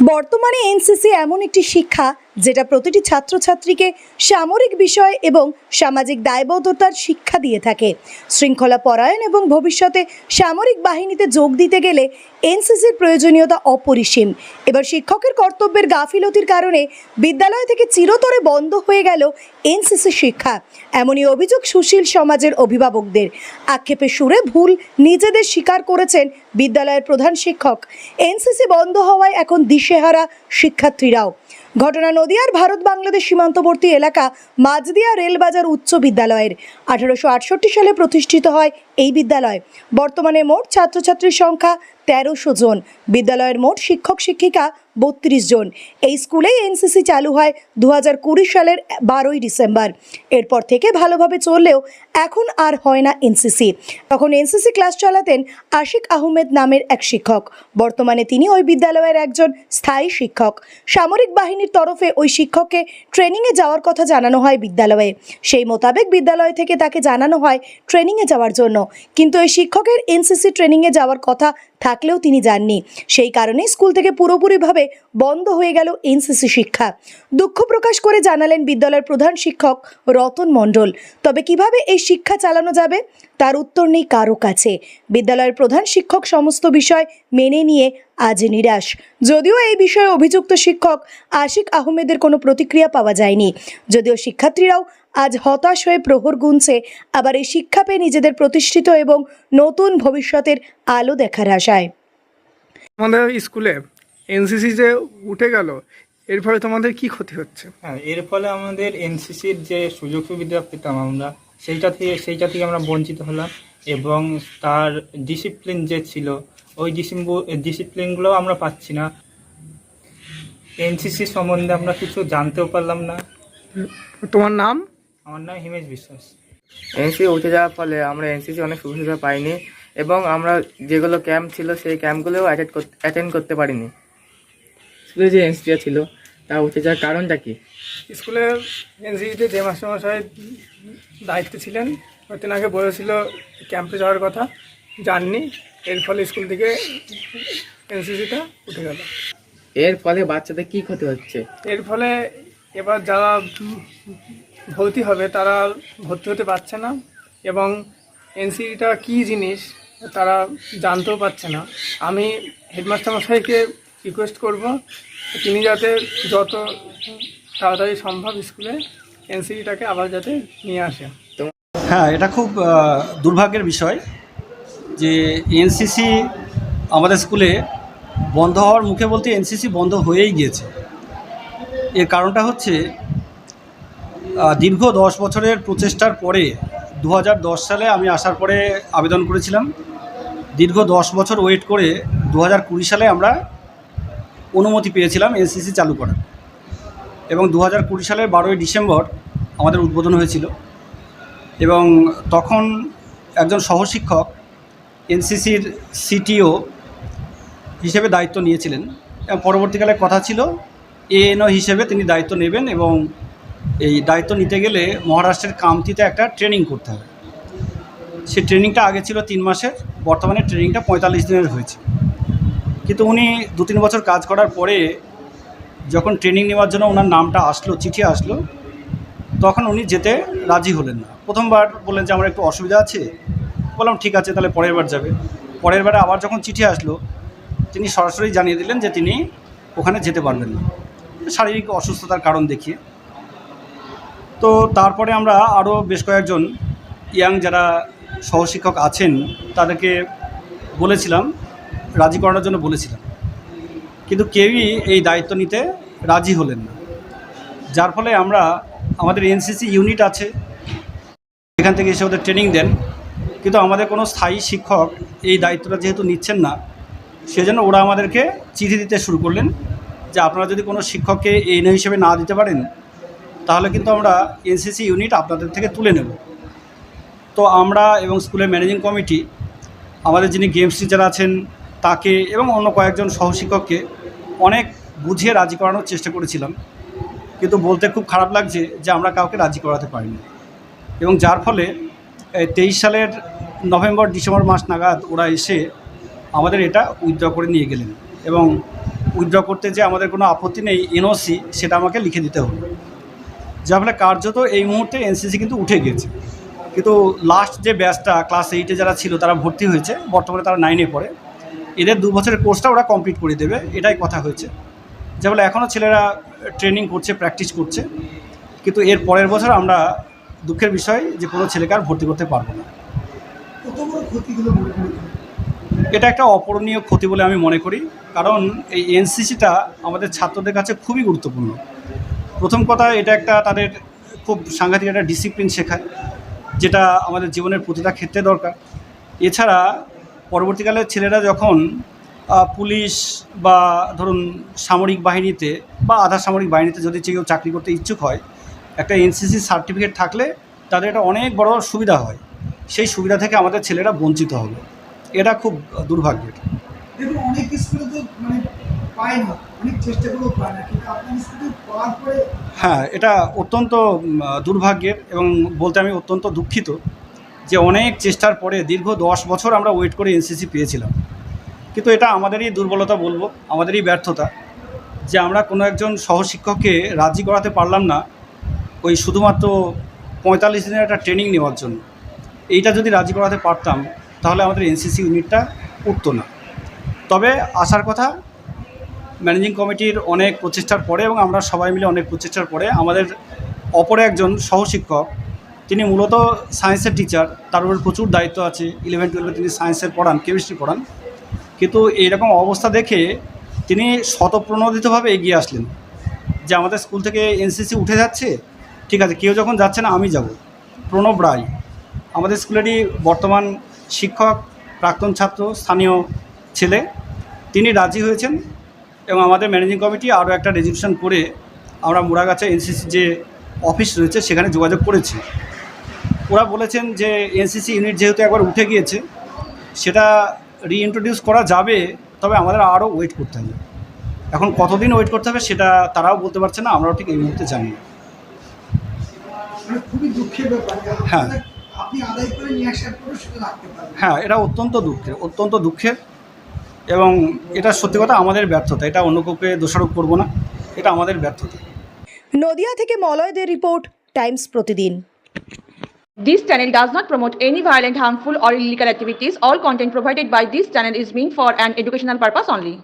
বর্তমানে এনসিসি এমন একটি শিক্ষা যেটা প্রতিটি ছাত্রছাত্রীকে সামরিক বিষয় এবং সামাজিক দায়বদ্ধতার শিক্ষা দিয়ে থাকে। শৃঙ্খলা পরায়ণ এবং ভবিষ্যতে সামরিক বাহিনীতে যোগ দিতে গেলে এনসিসির প্রয়োজনীয়তা অপরিসীম। এবার শিক্ষকের কর্তব্যের গাফিলতির কারণে বিদ্যালয় থেকে চিরতরে বন্ধ হয়ে গেল এনসিসি শিক্ষা। এমনই অভিযোগ সুশীল সমাজের অভিভাবকদের। আক্ষেপে সুরে ভুল নিজেদের স্বীকার করেছেন বিদ্যালয়ের প্রধান শিক্ষক। এনসিসি বন্ধ হওয়ায় এখন দিশেহারা শিক্ষার্থীরাও। ঘটনা নদিয়ার ভারত বাংলাদেশ সীমান্তবর্তী এলাকা মাজদিয়া রেলবাজার উচ্চ বিদ্যালয়ের। আঠারোশো আটষট্টি সালে প্রতিষ্ঠিত হয় এই বিদ্যালয়। বর্তমানে মোট ছাত্রছাত্রীর সংখ্যা তেরোশো জন। বিদ্যালয়ের মোট শিক্ষক শিক্ষিকা বত্রিশ জন। এই স্কুলেই এনসিসি চালু হয় দু হাজার কুড়ি সালের বারোই ডিসেম্বর। এরপর থেকে ভালোভাবে চললেও এখন আর হয় না এনসিসি। তখন এনসিসি ক্লাস চালাতেন আশিক আহমেদ নামের এক শিক্ষক। বর্তমানে তিনি ওই বিদ্যালয়ের একজন স্থায়ী শিক্ষক। সামরিক বাহিনীর তরফে ওই শিক্ষককে ট্রেনিংয়ে যাওয়ার কথা জানানো হয় বিদ্যালয়ে। সেই মোতাবেক বিদ্যালয় থেকে তাকে জানানো হয় ট্রেনিংয়ে যাওয়ার জন্য। কিন্তু ওই শিক্ষকের এনসিসি ট্রেনিংয়ে যাওয়ার কথা থাকলেও তিনি যাননি। সেই কারণে স্কুল থেকে পুরোপুরিভাবে বন্ধ হয়ে গেল এনসিসি শিক্ষা। দুঃখ প্রকাশ করে জানালেন বিদ্যালয়ের প্রধান শিক্ষক রতন মণ্ডল। তবে কীভাবে এই শিক্ষা চালানো যাবে? তার উত্তর নেই কারও কাছে। বিদ্যালয়ের প্রধান শিক্ষক সমস্ত বিষয় মেনে নিয়ে আজ নিরাশ। যদিও এই বিষয়ে অভিযুক্ত শিক্ষক আশিক আহমেদের কোনো প্রতিক্রিয়া পাওয়া যায়নি। যদিও শিক্ষার্থীরাও আজ হতাশ হয়ে প্রহর গুনছে আবার এই শিক্ষা পেয়ে নিজেদের প্রতিষ্ঠিত এবং নতুন ভবিষ্যতের আলো দেখার আশায়। আমাদের স্কুলে এনসিসি যে উঠে গেল এর ফলে তোমাদের কি ক্ষতি হচ্ছে? হ্যাঁ এর ফলে আমাদের এনসিসির যে সুযোগ সুবিধা পেতাম আমরা সেইটা থেকে সেইটা থেকে আমরা বঞ্চিত হলাম এবং তার ডিসিপ্লিন যে ছিল ওই ডিসিপ্লিনগুলো আমরা পাচ্ছি না। এনসিসি সম্বন্ধে আমরা কিছু জানতেও পারলাম না। তোমার নাম? আমার নাম হিমেশ বিশ্বাস। এনসিসি উঠে যাওয়ার ফলে আমরা এনসিসি অনেক সুবিধা পাইনি এবং আমরা যেগুলো ক্যাম্প ছিল সেই ক্যাম্পগুলোও অ্যাটেন্ড অ্যাটেন্ড করতে পারিনি। স্কুলে যে এনসিসি ছিল তা উঠে যাওয়ার কারণটা কি? স্কুলে এনসিসিতে যে মাস্টারমশাই দায়িত্বে ছিলেন ওই আগে বলেছিল ক্যাম্পে যাওয়ার কথা যাননি এর ফলে স্কুল থেকে এনসিসিটা উঠে গেল। এর ফলে বাচ্চাদের কি ক্ষতি হচ্ছে? এর ফলে এবার যারা ভর্তি হবে, তারা ভর্তি হতে পারছে না এবং এনসিটা কী জিনিস তারা জানতেও পারছে না। আমি হেডমাস্টার মশাইকে রিকোয়েস্ট করব, তিনি যাতে যত তাড়াতাড়ি সম্ভব স্কুলে এনসিটাকে আবার যাতে নিয়ে আসে। হ্যাঁ এটা খুব দুর্ভাগ্যের বিষয় যে এনসিসি আমাদের স্কুলে বন্ধ হওয়ার মুখে বলতে এনসিসি বন্ধ হয়েই গিয়েছে। এর কারণটা হচ্ছে দীর্ঘ দশ বছরের প্রচেষ্টার পরে দু হাজার দশ সালে আমি আসার পরে আবেদন করেছিলাম। দীর্ঘ দশ বছর ওয়েট করে দু হাজার কুড়ি সালে আমরা অনুমতি পেয়েছিলাম এনসিসি চালু করার। এবং দু হাজার কুড়ি সালের বারোই ডিসেম্বর আমাদের উদ্বোধন হয়েছিল। এবং তখন একজন সহশিক্ষক এনসিসির সিটিও হিসেবে দায়িত্ব নিয়েছিলেন। এবং পরবর্তীকালে কথা ছিল এএনও হিসেবে তিনি দায়িত্ব নেবেন এবং এই দায়িত্ব নিতে গেলে মহারাষ্ট্রের কামতিতে একটা ট্রেনিং করতে হবে। সেই ট্রেনিংটা আগে ছিল তিন মাসের, বর্তমানে ট্রেনিংটা পঁয়তাল্লিশ দিনের হয়েছে। কিন্তু উনি দু তিন বছর কাজ করার পরে যখন ট্রেনিং নেওয়ার জন্য ওনার নামটা আসলো, চিঠি আসলো, তখন উনি যেতে রাজি হলেন না। প্রথমবার বললেন যে, আমার একটু অসুবিধা আছে। বললাম, ঠিক আছে, তাহলে পরের বার যাবে। পরের বারে আবার যখন চিঠি আসলো, তিনি সরাসরি জানিয়ে দিলেন যে, তিনি ওখানে যেতে পারবেন না। শারীরিক অসুস্থতার কারণ দেখিয়ে তো তারপরে আমরা আরও বেশ কয়েকজন ইয়াং যারা সহশিক্ষক আছেন, তাদেরকে বলেছিলাম, রাজি করানোর জন্য বলেছিলাম। কিন্তু কেউই এই দায়িত্ব নিতে রাজি হলেন না। যার ফলে আমরা, আমাদের এনসিসি ইউনিট আছে, এখান থেকে এসে ওদের ট্রেনিং দেন। কিন্তু আমাদের কোনো স্থায়ী শিক্ষক এই দায়িত্বটা যেহেতু নিচ্ছেন না, সেজন্য ওরা আমাদেরকে চিঠি দিতে শুরু করলেন যে আপনারা যদি কোনো শিক্ষককে এনও হিসেবে না দিতে পারেন তাহলে কিন্তু আমরা এনসিসি ইউনিট আপনাদের থেকে তুলে নেব। তো আমরা এবং স্কুলের ম্যানেজিং কমিটি, আমাদের যিনি গেমস টিচার আছেন তাকে এবং অন্য কয়েকজন সহশিক্ষককে অনেক বুঝিয়ে রাজি করানোর চেষ্টা করেছিলাম। কিন্তু বলতে খুব খারাপ লাগছে যে আমরা কাউকে রাজি করাতে পারিনি। এবং যার ফলে তেইশ সালের নভেম্বর, ডিসেম্বর মাস নাগাদ ওরা এসে আমাদের এটা উইথড্র করে নিয়ে গেলেন। এবং উইথড্র করতে যে আমাদের কোনো আপত্তি নেই, এনওসি, সেটা আমাকে লিখে দিতে হলো যার ফলে কার্যত এই মুহূর্তে এনসিসি কিন্তু উঠে গিয়েছে কিন্তু লাস্ট যে ব্যাচটা ক্লাস এইটে যারা ছিল তারা ভর্তি হয়েছে। বর্তমানে তারা নাইনে পড়ে। এদের দু বছরের কোর্সটা ওরা কমপ্লিট করে দেবে এটাই কথা হয়েছে। যা বলে এখনও ছেলেরা ট্রেনিং করছে প্র্যাকটিস করছে। কিন্তু এর পরের বছর আমরা দুঃখের বিষয় যে কোনো ছেলেকে আর ভর্তি করতে পারব না। এটা একটা অপরণীয় ক্ষতি বলে আমি মনে করি। কারণ এই এনসিসিটা আমাদের ছাত্রদের কাছে খুবই গুরুত্বপূর্ণ। প্রথম কথা এটা একটা তাদের খুব সাংঘাতিক একটা ডিসিপ্লিন শেখায়, যেটা আমাদের জীবনের প্রতিটা ক্ষেত্রে দরকার। এছাড়া পরবর্তীকালে ছেলেরা যখন পুলিশ বা ধরুন সামরিক বাহিনীতে বা আধা সামরিক বাহিনীতে যদি কেউ চাকরি করতে ইচ্ছুক হয়, একটা এনসিসি সার্টিফিকেট থাকলে তাদের এটা অনেক বড় সুবিধা হয়। সেই সুবিধা থেকে আমাদের ছেলেরা বঞ্চিত হবে। এটা খুব দুর্ভাগ্যের। অনেক স্কুলে তো মানে পায় না। হ্যাঁ এটা অত্যন্ত দুর্ভাগ্যের এবং বলতে আমি অত্যন্ত দুঃখিত যে অনেক চেষ্টার পরে দীর্ঘ দশ বছর আমরা ওয়েট করে এনসিসি পেয়েছিলাম। কিন্তু এটা আমাদেরই দুর্বলতা বলব, আমাদেরই ব্যর্থতা যে আমরা কোনো একজন সহশিক্ষককে রাজি করাতে পারলাম না ওই শুধুমাত্র পঁয়তাল্লিশ দিনের একটা ট্রেনিং নেওয়ার জন্য। এইটা যদি রাজি করাতে পারতাম, তাহলে আমাদের এনসিসি ইউনিটটা উঠতো না। তবে আসার কথা ম্যানেজিং কমিটির অনেক প্রচেষ্টার পরে এবং আমরা সবাই মিলে অনেক প্রচেষ্টার পরে আমাদের অপর একজন সহশিক্ষক, তিনি মূলত সায়েন্সের টিচার তার উপর প্রচুর দায়িত্ব আছে ইলেভেন টুয়েলভে তিনি সায়েন্সের পড়ান কেমিস্ট্রি পড়ান। কিন্তু এইরকম অবস্থা দেখে তিনি শতপ্রণোদিতভাবে এগিয়ে আসলেন যে আমাদের স্কুল থেকে এনসিসি উঠে যাচ্ছে, ঠিক আছে, কেউ যখন যাচ্ছে না আমি যাব। প্রণব রায়, আমাদের স্কুলেরই বর্তমান শিক্ষক, প্রাক্তন ছাত্র, স্থানীয় ছেলে, তিনি রাজি হয়েছেন। এবং আমাদের ম্যানেজিং কমিটি আরও একটা রেজলিউশন করে আমরা মুড়াগাছা এনসিসি যে অফিস রয়েছে সেখানে যোগাযোগ করেছি। ওরা বলেছেন যে এনসিসি ইউনিট যেহেতু একবার উঠে গিয়েছে সেটা রিইন্ট্রোডিউস করা যাবে তবে আমাদের আরও ওয়েট করতে হবে। এখন কতদিন ওয়েট করতে হবে সেটা তারাও বলতে পারছে না আমরাও ঠিক এই মুহূর্তে জানি না। হ্যাঁ। হ্যাঁ এটা অত্যন্ত দুঃখের অত্যন্ত দুঃখের। এবং এটা সত্যি কথা আমাদের ব্যর্থতা এটা অন্য কাউকে দোষারোপ করব না এটা আমাদের ব্যর্থতা নদিয়া থেকে মলয়দের রিপোর্ট টাইমস প্রতিদিন This channel does not promote any violent, harmful, or illegal activities. All content provided by this channel is meant for an educational purpose only.